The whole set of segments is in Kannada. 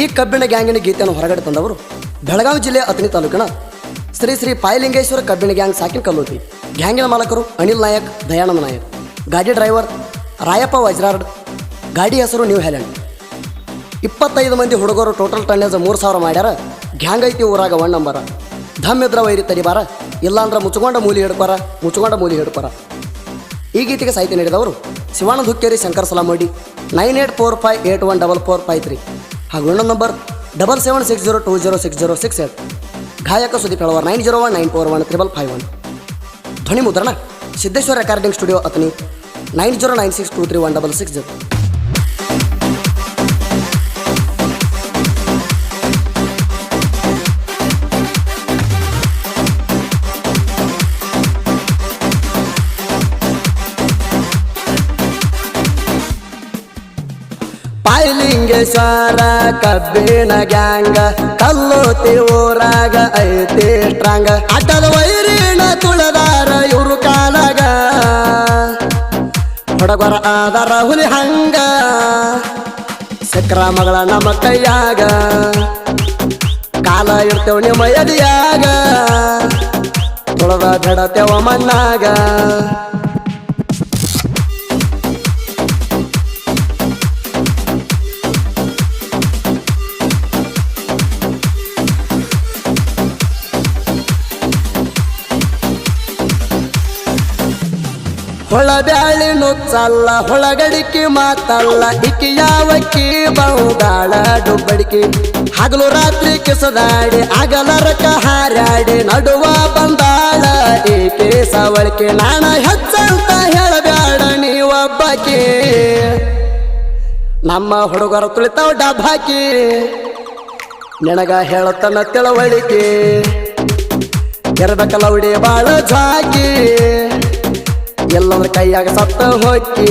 ಈ ಕಬ್ಬಿಣ ಗ್ಯಾಂಗಿನ ಗೀತೆಯನ್ನು ಹೊರಗಡೆ ತಂದವರು ಬೆಳಗಾವಿ ಜಿಲ್ಲೆಯ ಅತನಿ ತಾಲೂಕಿನ ಶ್ರೀ ಶ್ರೀ ಪಾಯಲಿಂಗೇಶ್ವರ ಕಬ್ಬಿಣ ಗ್ಯಾಂಗ್ ಸಾಕಿನ ಕಲ್ಲೋತಿ ಗ್ಯಾಂಗಿನ ಮಾಲಕರು ಅನಿಲ್ ನಾಯಕ್, ದಯಾನಂದ ನಾಯಕ್. ಗಾಡಿ ಡ್ರೈವರ್ ರಾಯಪ್ಪ ವಜ್ರಾರ್ಡ್ ಗಾಡಿ ಹೆಸರು ನ್ಯೂ ಹ್ಯಾಲೆಂಡ್. ಇಪ್ಪತ್ತೈದು ಮಂದಿ ಹುಡುಗರು ಟೋಟಲ್ ಟನ್ನೇಜ್ ಮೂರು ಸಾವಿರ ಮಾಡ್ಯಾರ. ಗ್ಯಾಂಗ್ ಐತಿ ಊರಾಗ ಒನ್ ನಂಬರ. ಧಮ್ ಇದ್ರ ವೈರಿ ತರಿಬಾರ ಇಲ್ಲಾಂದ್ರೆ ಮುಚ್ಕೊಂಡ ಮೂಲಿ ಹಿಡ್ಕೊರ ಮುಚ್ಕೊಂಡ ಮೂಲಿ ಹಿಡ್ಕೊರ. ಈ ಗೀತೆಗೆ ಸಾಹಿತ್ಯ ನೀಡಿದವರು Shivananda Hukkeri, Shankar Salamodi. Nine eight four five eight one double four five three. ಹಾಗೂ ಇನ್ನೊಂದು number double seven six zero two zero six zero six eight. ಗಾಯಕ ಸುದೀಪ್ ಹೇಳುವ nine zero one nine four one triple five one. ಧ್ವನಿ ಮುದ್ರಣ Siddeshwara recording studio Athani nine zero nine six two three one double six zero. Payalingeshwara ಕಬ್ಬಿಣ ಗ್ಯಾಂಗ, ಕಲ್ಲೋತಿ ಊರಾಗ ಐತಿ ಸ್ಟ್ರಾಂಗ ಅಟಲ್ ವೈರಿನ ತುಳದಾರ ಇವರು ಕಾಲಾಗ. ಹೊಡಗೊರ ಆದಾರ ಹುಲಿ ಹಂಗ. ಸಕ್ರ ಮಗಳ ನಮ್ಮ ಕೈಯಾಗ. ಕಾಲ ಇರ್ತೇವ ನಿಮ್ಮ ಎದಿಯಾಗ. ತುಳದ ಬೆಡತೇವ ಮಣ್ಣಾಗ. ಹೊಳಬ್ಯಾಳಿ ನುಚ್ಚಲ್ಲ, ಹೊಳಗಡಿಕೆ ಮಾತಲ್ಲ ಇಕ್ಕಿ ಯಾವಕ್ಕಿ ಬಹುದಾಳ ಡುಬ್ಬಡಿಕೆ. ಹಗಲು ರಾತ್ರಿ ಕಿಸದಾಡಿ ಅಗಲರಕ ಹಾರಾಡಿ, ನಡುವ ಬಂದಾಳ ಏಕೆ ಸವಳಿಕೆ? ನಾಣ ಹೆಚ್ಚಂತ ಹೇಳಬ್ಯಾಡ ನೀವೊಬ್ಬಕಿ. ನಮ್ಮ ಹುಡುಗರು ತುಳಿತಾವ ಡಬ್ಬಾಕಿ. ನಿನಗ ಹೇಳತನ ತಿಳುವಳಿಕೆ. ಇರಬೇಕಲ್ಲ ಉಡಿ ಬಾಳ ಜಾಕಿ. ಎಲ್ಲರ ಕೈಯಾಗ ಸತ್ತ ಹೋಯ್ತಿ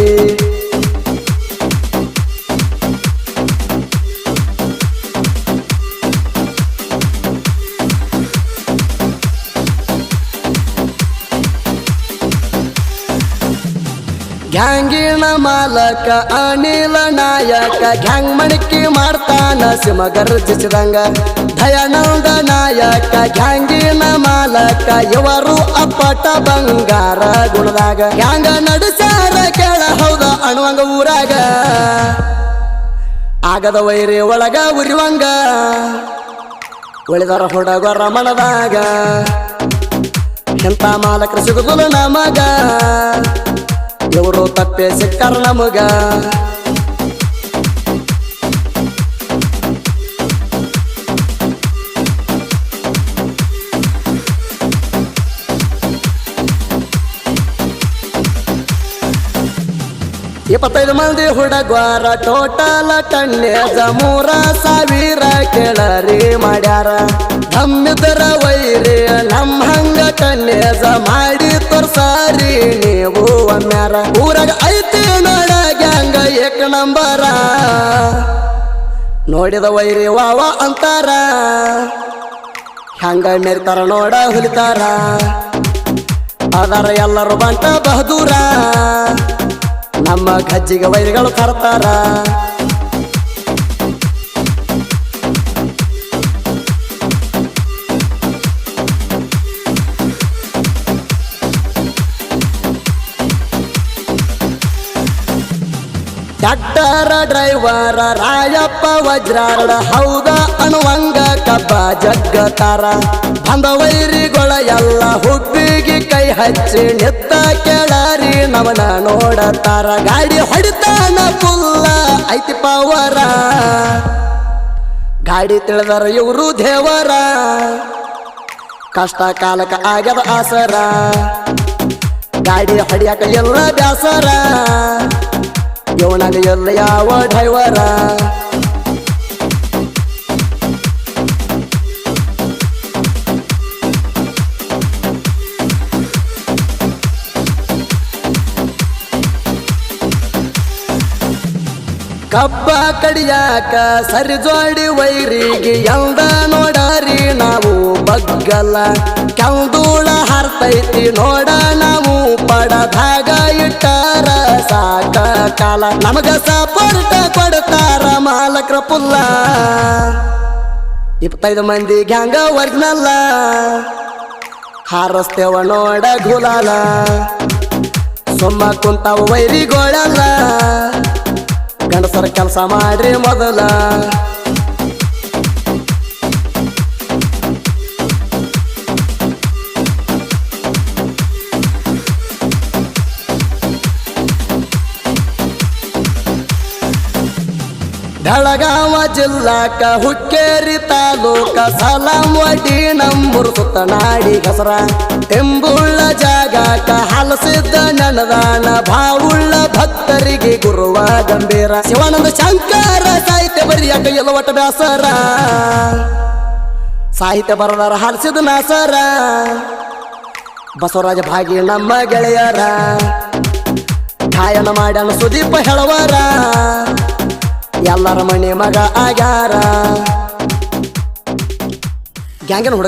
ಗ್ಯಾಂಗಿನ ಮಾಲಕ ಅನಿಲ ನಾಯಕ ಗ್ಯಾಂಗ್ ಮಣಿಕೆ ಮಾಡ್ತಾನ ಸಿಮ ಗರ್ಜಿಸಿದಂಗ. ದಯಾನಂದ ನಾಯಕ, ಗ್ಯಾಂಗಿನ ಮಾಲಕ, ಇವರು ಅಪ್ಪಟ ಬಂಗಾರ ಗುಣದಾಗ. ಗ್ಯಾಂಗ ನಡೆಸ್ಯಾರ ಕೇಳ, ಹೌದ ಅಣುವಂಗ ಊರಾಗ. ಆಗದ ವೈರಿ ಒಳಗ ಉರಿವಂಗ. ಉಳಿದರ ಹೊಡಗ ರಮಣದಾಗ. ಎಂತ ಮಾಲಕರು ಸಿಗುದಿಲ್ಲ ನಮಗ. ಇವರು ತಪ್ಪೆ ಸಿಕ್ಕರ ನಮಗ. ಇಪ್ಪತ್ತೈದು ಮಂದಿ ಹುಡುಗರ ಟೋಟಲ್ ಟನ್ನೇಜ ಮೂರ ಸಾವಿರ ಕೆಳರಿ ಮಾಡ್ಯಾರ. ನಮ್ಮಿದ್ರ ವೈರಿ ನಮ್ಮ ಹಂಗ ಟನ್ನೇಜ ಮಾಡಿ ತೋರ್ಸಾರಿ ನೀವು ಒಮ್ಮ್ಯಾರ ಊರಾಗ ಐತಿ ನೋಡ ಗ್ಯಾಂಗ ಏಕ ನಂಬರ. ನೋಡಿದ ವೈರಿ ವಾವ ಅಂತಾರ. ಹಂಗ ಮೆರಿತಾರ ನೋಡ ಹುಲಿತಾರ. ಅದರ ಎಲ್ಲರೂ ಬಂಟ ಬಹದೂರ. ನಮ್ಮ ಕಜ್ಜಿಗೆ ವೈರಿಗಳು ತರ್ತಾರ. ಟ್ಯಾಕ್ಟರ ಡ್ರೈವರ ರಾಯಪ್ಪ, ವಜ್ರಾರಡ, ಹೌದ ಅನುವಂಗ ಕಬ್ಬ ಜಗ್ಗತಾರ. ಬಂದ ವೈರಿಗಳ ಎಲ್ಲ ಹುಬ್ಬಿಗೆ ಕೈ ಹಚ್ಚಿ ನಿತ್ತ ಕೆಳರಿ ನವನ ನೋಡತಾರ. ಗಾಡಿ ಹೊಡಿತಾನ ಪುಲ್ಲ ಐತಿ ಪವರ ಗಾಡಿ ತಿಳಿದರ ಇವರು ದೇವರ. ಕಷ್ಟ ಕಾಲಕ ಆಗದ ಆಸರ. ಗಾಡಿ ಹೊಡಿಯಾಕ ಎಲ್ಲ ಬ್ಯಾಸರ. ಇವನಾಗ ಎಲ್ಲ ಯಾವ ಡ್ರೈವರ ಕಬ್ಬ ಕಡಿಯಾಕ ಸರಿ ಜೋಡಿ ವೈರಿಗೆ ಎಂದ ನೋಡಾರಿ ನಾವು ಬಗ್ಗಲ್ಲ ಕೆಂದೂಳ ಹರ್ತೈತಿ ನೋಡ ನಾವು ಪಡದಾಗ ಇಟ್ಟಾರ ಸಾಕ. ಕಾಲ ನಮಗ ಸಪೋರ್ಟ್ ಕೊಡ್ತಾರ ಮಾಲಕ್ರ ಪುಲ್ಲ. ಇಪ್ಪತ್ತೈದು ಮಂದಿ ಗ್ಯಾಂಗ ಒರಿಜಿನಲ್ಲ ಹಾರಸ್ತೇವ ನೋಡ ಗುಲಾಲ. ಸುಮ್ಮ ಕುಂತಾವ ವೈರಿಗೋಳಲ್ಲ. ಗಂಡಸರ ಕೆಲಸ ಮಾಡ್ರಿ ಮೊದಲ. ಬೆಳಗಾವ ಜಿಲ್ಲಾಕ ಹುಕ್ಕೇರಿ ತಾಲೂಕ ಸಲಾಂ ವಡಿ ಸುತ್ತ ಸುತ್ತನಾಡಿ ಹೆಸರ ಎಂಬುಳ್ಳ ಜಾಗಾಕ ಹಲಸಿದ್ದ ನನದಾನ ಭಾವುಳ್ಳ ಭಕ್ತರಿಗೆ ಗುರುವ ಗಂಭೀರ. ಶಿವಾನಂದ ಶಂಕರ ಸಾಹಿತ್ಯ ಬರಿಯಾಕ ಎಲ್ಲವಟ ಬ್ಯಾಸರ. ಸಾಹಿತ್ಯ ಬರದಾರ ಹಲಸಿದ ನಾಸರ ಬಸವರಾಜ ಭಾಗಿ ನಮ್ಮ ಗೆಳೆಯರ. ಗಾಯನ ಮಾಡ್ಯಾನ ಸುದೀಪ ಹೇಳವರ. ಎಲ್ಲರ ಮನೆ ಮಗ ಆಗ್ಯಾರ. ಗ್ಯಾಂಗಿನ ಹುಡುಗ